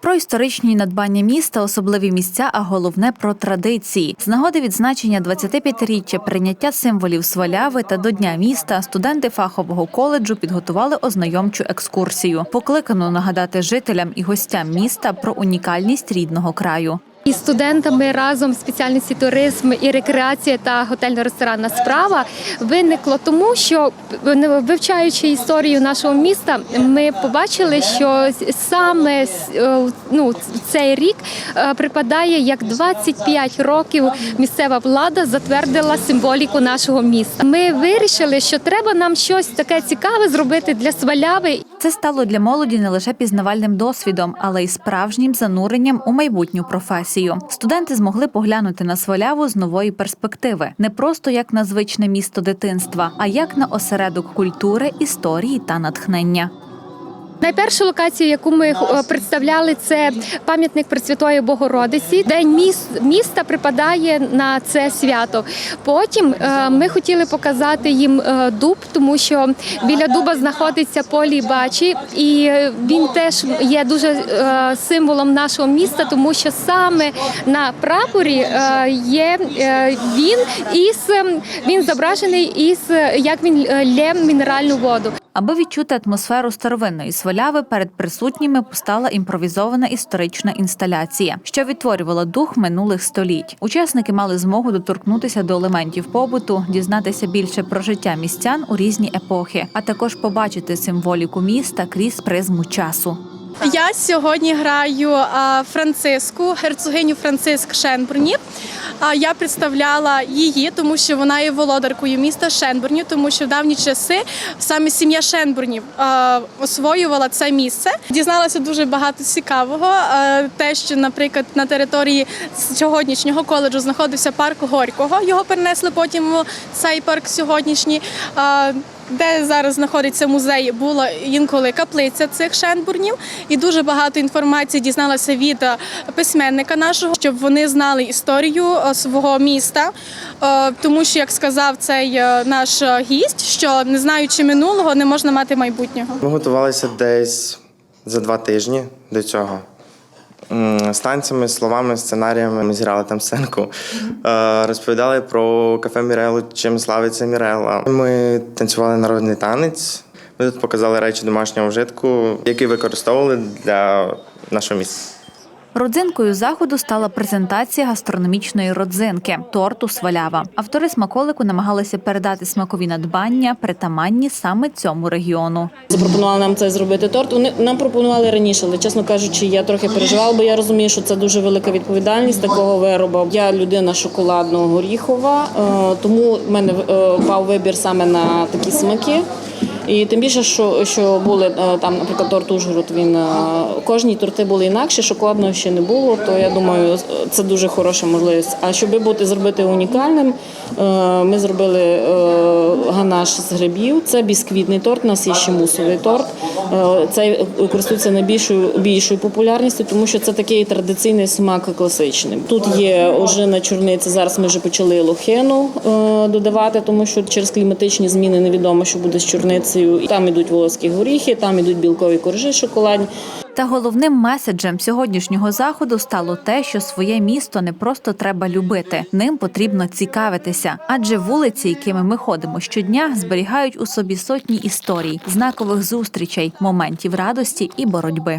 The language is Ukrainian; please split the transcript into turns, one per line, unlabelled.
Про історичні надбання міста, особливі місця, а головне про традиції. З нагоди відзначення 25-річчя прийняття символів Сваляви та до Дня міста студенти фахового коледжу підготували ознайомчу екскурсію, покликану нагадати жителям і гостям міста про унікальність рідного краю.
І студентами разом спеціальності туризм і рекреація та готельно-ресторанна справа виникло тому, що вивчаючи історію нашого міста, ми побачили, що саме е, ну, цей рік е, припадає як 25 років місцева влада затвердила символіку нашого міста. Ми вирішили, що треба нам щось таке цікаве зробити для сваляви.
Це стало для молоді не лише пізнавальним досвідом, але й справжнім зануренням у майбутню професію. Студенти змогли поглянути на Сваляву з нової перспективи, не просто як на звичне місто дитинства, а як на осередок культури, історії та натхнення.
Найпершу локацію, яку ми е, представляли, це пам'ятник Пресвятої Богородиці. День міс- міста припадає на це свято. Потім е, ми хотіли показати їм е, дуб, тому що біля дуба знаходиться полі бачі, і він теж є дуже символом нашого міста, тому що саме на прапорі є він із ем, він зображений із як він лє мінеральну воду.
Аби відчути атмосферу старовинної сваляви, перед присутніми постала імпровізована історична інсталяція, що відтворювала дух минулих століть. Учасники мали змогу доторкнутися до елементів побуту, дізнатися більше про життя містян у різні епохи, а також побачити символіку міста крізь призму часу.
Я сьогодні граю Франциску, герцогиню Франциск Шенбурні. Я представляла її, тому що вона є володаркою міста Шенбурнів, тому що в давні часи саме сім'я Шенбурнів освоювала це місце. Дізналася дуже багато цікавого. Те, що, наприклад, на території сьогоднішнього коледжу знаходився парк Горького. Його перенесли потім у цей парк сьогоднішній. Де зараз знаходиться музей, була інколи каплиця цих шенбурнів, і дуже багато інформації дізналася від е, письменника нашого, щоб вони знали історію е, свого міста. Е, Тому що, як сказав цей наш гість, що не знаючи минулого, не можна мати майбутнього.
Ми готувалися десь за два тижні до цього. М, З танцями, словами, сценаріями ми зіграли там сценку. Е, Розповідали про кафе Мірелу, чим славиться Мірела. Ми танцювали народний танець. Ми тут показали речі домашнього вжитку, які використовували для нашого міста.
Родзинкою заходу стала презентація гастрономічної родзинки торту свалява. Автори смаколику намагалися передати смакові надбання, притаманні саме цьому регіону.
Запропонували нам це зробити торт. Нам пропонували раніше, але чесно кажучи, я трохи переживала, бо я розумію, що це дуже велика відповідальність такого виробу. Я людина шоколадного горіхова, е, тому в мене е, пав вибір саме на такі смаки. І тим більше, що, що були е, там, наприклад, торт Ужгород, він е, кожні торти були інакші, шоколадного ще не було. То я думаю, це дуже хороша можливість. А щоб бути зробити унікальним, е, ми зробили ганаш з грибів. Це бісквітний торт. Нас є ще мусовий торт. Е, Цей користується найбільшою більшою популярністю, тому що це такий традиційний смак класичний. Тут є ожина чорниця. Зараз ми вже почали лохину е, додавати, тому що через кліматичні зміни невідомо, що буде з чорницею. Там ідуть волоські горіхи, там ідуть білкові коржі шоколадні.
Та головним меседжем сьогоднішнього заходу стало те, що своє місто не просто треба любити, ним потрібно цікавитися. Адже вулиці, якими ми ходимо щодня, зберігають у собі сотні історій, знакових зустрічей, моментів радості і боротьби.